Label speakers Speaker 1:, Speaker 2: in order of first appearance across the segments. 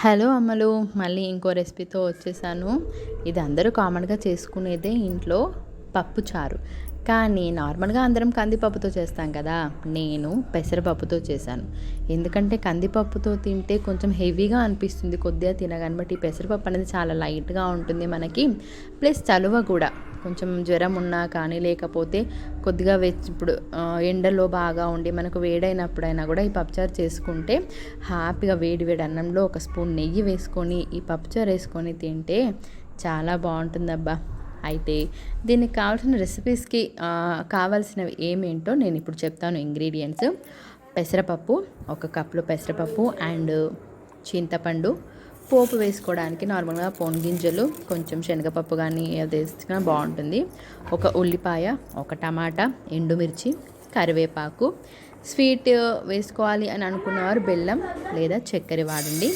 Speaker 1: Hello అమ్మలు మళ్ళీ ఇంకో రెసిపీతో వచ్చేసాను. ఇది అందరూ కామన్గా చేసుకునేదే ఇంట్లో పప్పు చారు. కానీ నార్మల్గా అందరం కందిపప్పుతో చేస్తాం కదా నేను పెసరపప్పుతో చేశాను. ఎందుకంటే కందిపప్పుతో తింటే కొంచెం హెవీగా అనిపిస్తుంది కొద్దిగా తినగాని. బట్ ఈ పెసరపప్పు అనేది చాలా లైట్గా ఉంటుంది మనకి ప్లస్ చలువ కూడా. కొంచెం జ్వరం ఉన్నా కానీ లేకపోతే కొద్దిగా వెచ్చి ఇప్పుడు ఎండలో బాగా ఉండి మనకు వేడైనప్పుడైనా కూడా ఈ పప్పుచారు చేసుకుంటే హ్యాపీగా వేడి వేడి అన్నంలో ఒక స్పూన్ నెయ్యి వేసుకొని ఈ పప్పుచారు వేసుకొని తింటే చాలా బాగుంటుందబ్బా. అయితే దీనికి కావాల్సిన రెసిపీస్కి కావాల్సినవి ఏమేంటో నేను ఇప్పుడు చెప్తాను. ఇంగ్రీడియంట్స్ పెసరపప్పు ఒక కప్లో పెసరపప్పు అండ్ చింతపండు పోపు వేసుకోవడానికి నార్మల్గా పోన్ గింజలు కొంచెం శనగపప్పు కానీ అది వేసుకున్నా బాగుంటుంది. ఒక ఉల్లిపాయ ఒక టమాటా ఎండుమిర్చి కరివేపాకు. స్వీట్ వేసుకోవాలి అని అనుకున్నవారు బెల్లం లేదా చక్కెర వాడండి.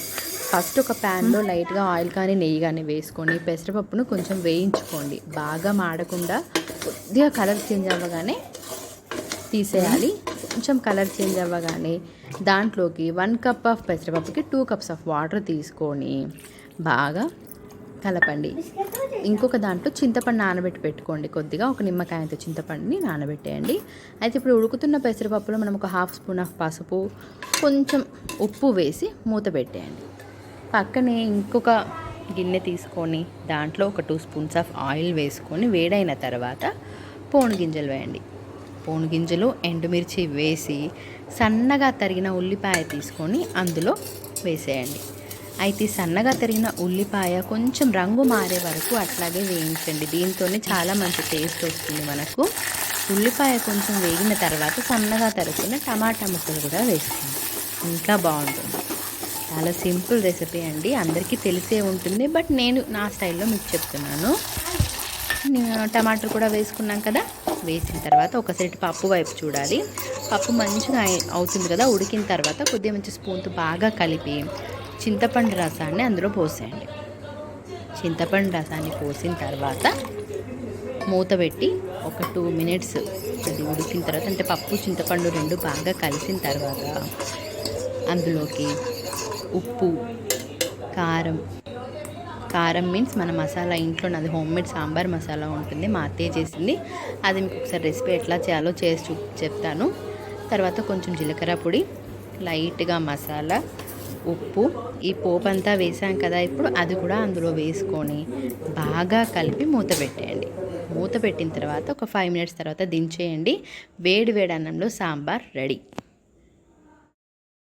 Speaker 1: ఫస్ట్ ఒక ప్యాన్లో లైట్గా ఆయిల్ కానీ నెయ్యి కానీ వేసుకొని పెసరపప్పును కొంచెం వేయించుకోండి. బాగా మాడకుండా కొద్దిగా కలర్ చేంజ్ అవ్వగానే తీసేయాలి. కొంచెం కలర్ చేంజ్ అవ్వగానే దాంట్లోకి వన్ కప్ ఆఫ్ పెసరపప్పుకి టూ కప్స్ ఆఫ్ వాటర్ తీసుకొని బాగా కలపండి. ఇంకొక దాంట్లో చింతపండు నానబెట్టి పెట్టుకోండి. కొద్దిగా ఒక నిమ్మకాయంత చింతపండుని నానబెట్టేయండి. అయితే ఇప్పుడు ఉడుకుతున్న పెసరపప్పులో మనం ఒక హాఫ్ స్పూన్ ఆఫ్ పసుపు కొంచెం ఉప్పు వేసి మూత పెట్టేయండి. పక్కనే ఇంకొక గిన్నె తీసుకొని దాంట్లో ఒక టూ స్పూన్స్ ఆఫ్ ఆయిల్ వేసుకొని వేడైన తర్వాత పోను గింజలు వేయండి. పోను గింజలు ఎండుమిర్చి వేసి సన్నగా తరిగిన ఉల్లిపాయ తీసుకొని అందులో వేసేయండి. అయితే సన్నగా తరిగిన ఉల్లిపాయ కొంచెం రంగు మారే వరకు అట్లాగే వేయించండి. దీంతోనే చాలా మంచి టేస్ట్ వస్తుంది మనకు. ఉల్లిపాయ కొంచెం వేగిన తర్వాత సన్నగా తరిగిన టమాటా ముక్కలు కూడా వేసుకోండి. ఇంకా బాగుంటుంది. చాలా సింపుల్ రెసిపీ అండి. అందరికీ తెలిసే ఉంటుంది బట్ నేను నా స్టైల్లో మీకు చెప్తున్నాను. టమాటాలు కూడా వేసుకున్నాం కదా. వేసిన తర్వాత ఒకసారి పప్పు వైపు చూడాలి. పప్పు మంచిగా అవుతుంది కదా ఉడికిన తర్వాత కొద్దిగా మంచి స్పూన్తో బాగా కలిపి చింతపండు రసాన్ని అందులో పోసేయండి. చింతపండు రసాన్ని పోసిన తర్వాత మూత పెట్టి ఒక టూ మినిట్స్ అది ఉడికిన తర్వాత అంటే పప్పు చింతపండు రెండు బాగా కలిసిన తర్వాత అందులోకి ఉప్పు కారం కారం మీన్స్ మన మసాలా ఇంట్లో అది హోమ్ మేడ్ సాంబార్ మసాలా ఉంటుంది మా అత్తయ్య చేసింది. అది మీకు ఒకసారి రెసిపీ ఎట్లా చేయాలో చేసి చూ చెప్తాను. తర్వాత కొంచెం జీలకర్ర పొడి లైట్గా మసాలా ఉప్పు. ఈ పోపు అంతా వేసాం కదా ఇప్పుడు అది కూడా అందులో వేసుకొని బాగా కలిపి మూత పెట్టేయండి. మూత పెట్టిన తర్వాత ఒక ఫైవ్ మినిట్స్ తర్వాత దించేయండి. వేడి వేడి అన్నంలో సాంబార్ రెడీ.